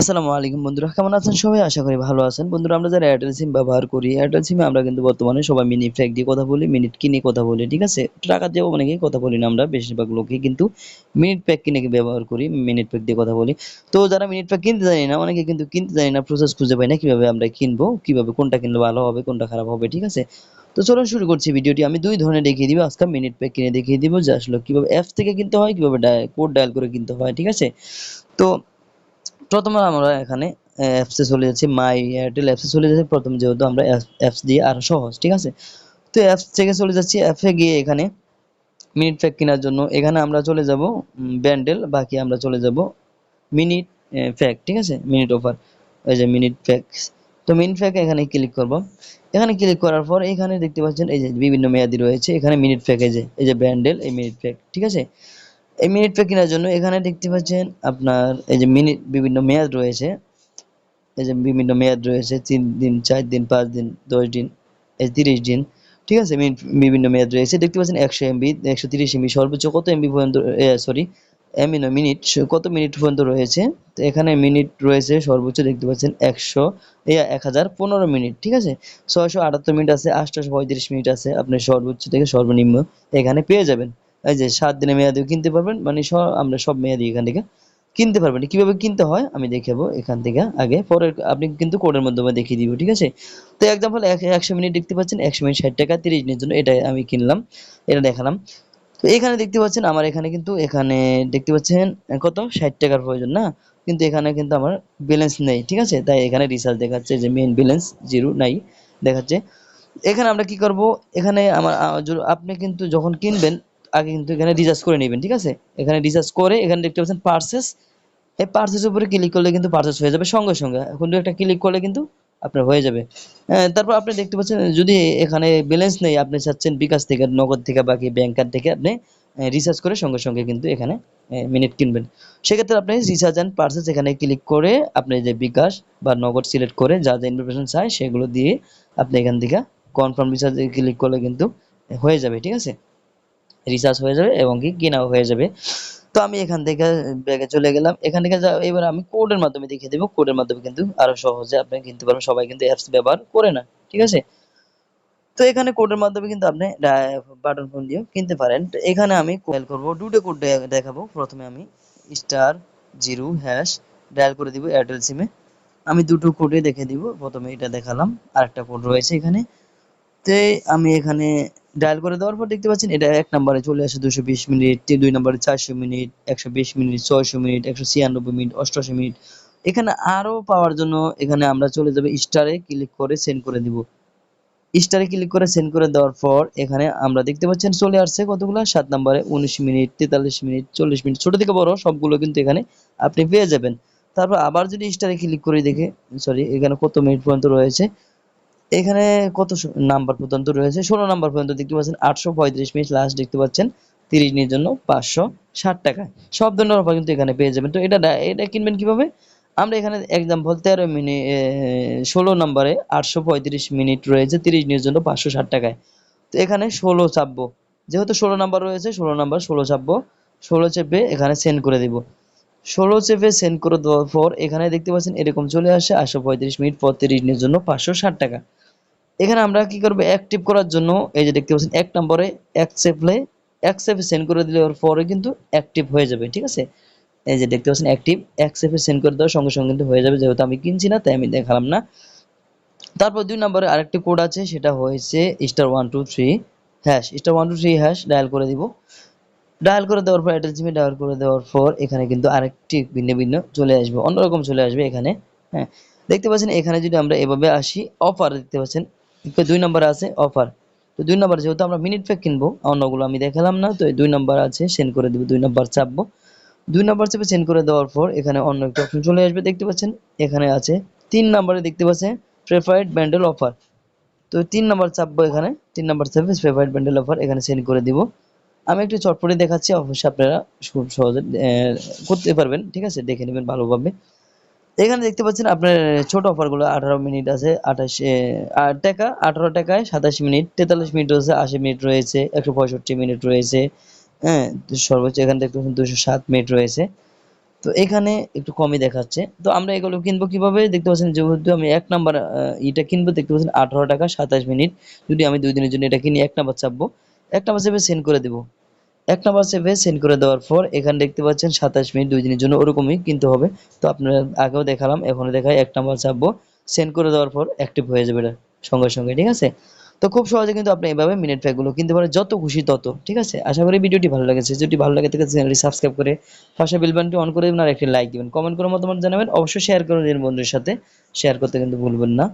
আসসালামু আলাইকুম বন্ধুরা, কেমন আছেন সবাই? আশা করি ভালো আছেন। বন্ধুরা, আমরা যারা এয়ারটেল সিম ব্যবহার করি এয়ারটেল সিমে আমরা কিন্তু বর্তমানে সবাই মিনিট ফ্যাক দিয়ে কথা বলি মিনিট কিনে কথা বলি, ঠিক আছে? টাকা দিয়েও অনেকেই কথা বলি না আমরা, বেশিরভাগ লোকই কিন্তু মিনিট প্যাক কিনে ব্যবহার করি মিনিট প্যাক দিয়ে কথা বলি। তো যারা মিনিট প্যাক কিনতে জানি না, অনেকে কিন্তু কিনতে জানি না প্রসেস খুঁজে পাই না কীভাবে আমরা কিনবো, কীভাবে কোনটা কিনলে ভালো হবে, কোনটা খারাপ হবে, ঠিক আছে? তো চলুন শুরু করছি ভিডিওটি। আমি দুই ধরনের দেখিয়ে দিব, আজকে মিনিট প্যাক কিনে দেখিয়ে দিব, যে আসলে কীভাবে অ্যাপস থেকে কিনতে হয়, কীভাবে কোড ডায়াল করে কিনতে হয়, ঠিক আছে? তো প্রথমে আমরা এখানে অ্যাপসে চলে যাচ্ছি মাই এয়ারটেল অ্যাপসে চলে যাচ্ছি। প্রথম যেহেতু আমরা অ্যাপস দিয়ে আরও সহজ, ঠিক আছে? তো অ্যাপস থেকে চলে যাচ্ছি অ্যাপে গিয়ে এখানে মিনিট প্যাক কেনার জন্য। এখানে আমরা চলে যাব ব্যান্ডেল বাকি আমরা চলে যাব মিনিট প্যাক ঠিক আছে? মিনিট অফার এই যে মিনিট প্যাক তো মিনিট প্যাক এখানে ক্লিক করব। এখানে ক্লিক করার পর এখানে দেখতে পাচ্ছেন, এই যে বিভিন্ন মেয়াদি রয়েছে। এখানে মিনিট প্যাক এই যে এই যে ব্যান্ডেল এই মিনিট প্যাক ঠিক আছে? এই মিনিট প্যাক কেনার জন্য এখানে দেখতে পাচ্ছেন আপনার এই যে মিনিট বিভিন্ন মেয়াদ রয়েছে। এই যে বিভিন্ন মেয়াদ রয়েছে, তিন দিন, চার দিন, পাঁচ দিন, দশ দিন, এই তিরিশ দিন, ঠিক আছে? মিনিট বিভিন্ন মেয়াদ রয়েছে। দেখতে পাচ্ছেন একশো এমবি একশো তিরিশ এমবি সর্বোচ্চ কত এমবি পর্যন্ত সরি এমবি নয় মিনিট কত মিনিট পর্যন্ত রয়েছে? তো এখানে মিনিট রয়েছে সর্বোচ্চ দেখতে পাচ্ছেন একশো এক হাজার পনেরো মিনিট ঠিক আছে? ছয়শো আটাত্তর মিনিট আছে আটশোশো পঁয়ত্রিশ মিনিট আছে। আপনি সর্বোচ্চ থেকে সর্বনিম্ন এখানে পেয়ে যাবেন। এই যে সাত দিনের মেয়াদিও কিনতে পারবেন মানে সব আমরা সব মেয়াদি এখান থেকে কিনতে পারবেন। কীভাবে কিনতে হয় আমি দেখাবো এখান থেকে আগে। পরে আপনি কিন্তু কোডের মাধ্যমে দেখিয়ে দিব, ঠিক আছে? তো এক্সাম্পল একশো মিনিট দেখতে পাচ্ছেন, একশো মিনিট ষাট টাকা, তিরিশ দিনের জন্য এটা আমি কিনলাম, এটা দেখালাম। তো এখানে দেখতে পাচ্ছেন, আমার এখানে কিন্তু এখানে দেখতে পাচ্ছেন, কত? ষাট টাকার প্রয়োজন না? কিন্তু এখানে কিন্তু আমার ব্যালেন্স নেই, ঠিক আছে? তাই এখানে রিচার্জ দেখাচ্ছে যে মেইন ব্যালেন্স জিরো নাই, দেখাচ্ছে। এখানে আমরা কি করব? এখানে আমার আপনি কিন্তু যখন কিনবেন আগে কিন্তু এখানে রিচার্জ করে নেবেন, ঠিক আছে? এখানে রিচার্জ করে, এখানে দেখতে পাচ্ছেন পার্সেস এই পার্সেস উপরে ক্লিক করলে কিন্তু পার্সেস হয়ে যাবে সঙ্গে সঙ্গে। কিন্তু একটা ক্লিক করলে কিন্তু আপনার হয়ে যাবে। তারপর আপনি দেখতে পাচ্ছেন, যদি এখানে ব্যালেন্স নেই, আপনি চাচ্ছেন বিকাশ থেকে, নগদ থেকে বাকি ব্যাংকার থেকে, আপনি রিচার্জ করে সঙ্গে সঙ্গে কিন্তু এখানে মিনিট কিনবেন। সেক্ষেত্রে আপনি রিচার্জ অ্যান্ড পার্সেস এখানে ক্লিক করে আপনি যে বিকাশ বা নগদ সিলেক্ট করে যা যা ইনফরমেশন চাই সেগুলো দিয়ে আপনি এখান থেকে কনফার্ম রিচার্জে ক্লিক করলে কিন্তু হয়ে যাবে, ঠিক আছে? রিচার্জ হয়ে যাবে এবং কি কেনাও হয়ে যাবে। তো আমি এখান থেকে, ব্যাগে চলে গেলাম। এখান থেকে এবার আমি কোডের মাধ্যমে দেখিয়ে দেবো। কোডের মাধ্যমে কিন্তু আরও সহজে আপনি কিনতে পারবেন। সবাই কিন্তু অ্যাপস ব্যবহার করে না, ঠিক আছে? তো এখানে কোডের মাধ্যমে কিন্তু আপনি বাটন ফোন দিয়েও কিনতে পারেন। তো এখানে আমি ডায়াল করব। দুটো কোড দেখাবো। প্রথমে আমি স্টার জিরো হ্যাশ ডায়াল করে দিব এয়ারটেল সিমে আমি দুটো কোডে দেখে দিব। প্রথমে এটা দেখালাম। আরেকটা কোড রয়েছে এখানে। তো আমি এখানে ডায়াল করে দেওয়ার পর দেখতে পাচ্ছেন এটা এক নম্বরে চলে আসে দুশো বিশ মিনিট দুই নম্বরে চারশো মিনিট, একশো বিশ মিনিট, ছয়শো মিনিট, একশো ছিয়ানব্বই মিনিট, অষ্টআশি মিনিট। এখানে আরও পাওয়ার জন্য এখানে আমরা চলে যাব স্টারে ক্লিক করে সেন্ড করে দিব। স্টারে ক্লিক করে সেন্ড করে দেওয়ার পর এখানে আমরা দেখতে পাচ্ছেন চলে আসছে কতগুলো? সাত নম্বরে উনিশ মিনিট, তেতাল্লিশ মিনিট, চল্লিশ মিনিট। ছোট থেকে বড় সবগুলো কিন্তু এখানে আপনি পেয়ে যাবেন। তারপর আবার যদি স্টারে ক্লিক করে দেখে সরি এখানে কত মিনিট পর্যন্ত রয়েছে? এখানে কত নাম্বার পর্যন্ত রয়েছে? ষোলো নাম্বার পর্যন্ত দেখতে পাচ্ছেন, আটশো পঁয়ত্রিশ মিনিট লাস্ট দেখতে পাচ্ছেন, তিরিশ মিনিটের জন্য পাঁচশো ষাট টাকা সব ধরনের অফার কিন্তু এখানে পেয়ে যাবেন। তো এটা এটা কিনবেন কীভাবে? আমরা এখানে এক্সাম্পল তেরো মিনিট ষোলো নম্বরে আটশো পঁয়ত্রিশ মিনিট রয়েছে, তিরিশ মিনিটের জন্য পাঁচশো ষাট টাকায়। তো এখানে ষোলো চাপবো যেহেতু ষোলো নাম্বার রয়েছে, ষোলো নাম্বার ষোলো চাপবো ষোলো চেপে এখানে সেন্ড করে দিব। ষোলো চেপে সেন্ড করে দেওয়ার পর এখানে দেখতে পাচ্ছেন এরকম চলে আসে আটশো পঁয়ত্রিশ মিনিট পর তিরিশ মিনিটের জন্য পাঁচশো ষাট টাকা। এখানে আমরা কি করব অ্যাক্টিভ করার জন্য এই যে দেখতে পাচ্ছেন এক নম্বরে অ্যাকসেপ্টলে অ্যাকসেপ্ট সেন্ড করে দিলে পরে কিন্তু অ্যাক্টিভ হয়ে যাবে, ঠিক আছে? এই যে দেখতে পাচ্ছেন অ্যাক্টিভ অ্যাকসেপ্টে সেন্ড করে দেওয়ার সঙ্গে সঙ্গে কিন্তু হয়ে যাবে, যেহেতু আমি কিনছি না, তাই আমি দেখালাম না। তারপর দুই নম্বরে আরেকটি কোড আছে, সেটা হয়েছে star one two three hash star one two three hash dial করে দিব। ডায়াল করে দেওয়ার পর সিমে ডায়াল করে দেওয়ার পর এখানে কিন্তু আরেকটি ভিন্ন ভিন্ন চলে আসবে, অন্যরকম চলে আসবে এখানে হ্যাঁ। দেখতে পাচ্ছেন, এখানে যদি আমরা এভাবে আসি অফার দেখতে পাচ্ছেন দুই নম্বরে আছে অফার তো দুই নম্বর যেহেতু আমরা মিনিট প্যাক কিনবো, অন্যগুলো আমি দেখালাম না, তো দুই নম্বর আছে সেন্ড করে দেবো, দুই নম্বর চাপবো। দুই নম্বর চেপে সেন্ড করে দেওয়ার পর এখানে অন্য একটা অপশন চলে আসবে, দেখতে পাচ্ছেন, এখানে আছে। তিন নম্বরে দেখতে পাচ্ছেন প্রেফারেড ব্যান্ডেল অফার তো তিন নম্বর চাপবো এখানে, তিন নম্বর চাপে প্রেফারেড ব্যান্ডেল অফার এখানে সেন্ড করে দিব। আমি একটু চটপটে দেখাচ্ছি, অবশ্যই আপনারা খুব সহজে করতে পারবেন। ঠিক আছে, দেখে নেবেন ভালোভাবে। এখানে দেখতে পাচ্ছেন আপনার ছোট অফারগুলো, আঠারো মিনিট আছে, আঠাশ টাকা, আঠারো টাকায় সাতাশ মিনিট, তেতাল্লিশ মিনিট রয়েছে, আশি মিনিট রয়েছে, একশো পঁয়ষট্টি মিনিট রয়েছে হ্যাঁ সর্বোচ্চ এখানে দেখতে পাচ্ছেন দুশো সাত মিনিট রয়েছে। তো এখানে একটু কমই দেখাচ্ছে। তো আমরা এগুলো কিনবো কীভাবে? দেখতে পাচ্ছেন যেহেতু আমি এক নাম্বার এটা কিনবো, দেখতে পাচ্ছেন আঠারো টাকা সাতাশ মিনিট। যদি আমি দুই দিনের জন্য এটা কিনি, এক নাম্বার চাপবো এক নাম্বার সেন্ড করে দেবো। এক নাম্বার সেভে সেন্ড করে দেওয়ার পর এখানে দেখতে পাচ্ছেন সাতাশ মিনিট দুই দিনের জন্য ওরকমই কিনতে হবে। তো আপনারা আগেও দেখালাম এখনও দেখায় এক নাম্বার চাপবো সেন্ড করে দেওয়ার পর অ্যাক্টিভ হয়ে যাবে এটা সঙ্গে সঙ্গে, ঠিক আছে? তো খুব সহজে কিন্তু আপনি এভাবে মিনিট প্যাকগুলো কিনতে পারেন, যত খুশি তত, ঠিক আছে? আশা করি ভিডিওটি ভালো লেগেছে। যদি ভালো লাগে তাহলে চ্যানেলটি সাবস্ক্রাইব করে পাশে বেল বাটনটি অন করে দেবেন আর একটি লাইক দিবেন। কমেন্ট করে মতামত জানাবেন, অবশ্যই শেয়ার করে দিন বন্ধুদের সাথে। শেয়ার করতে কিন্তু ভুলবেন না।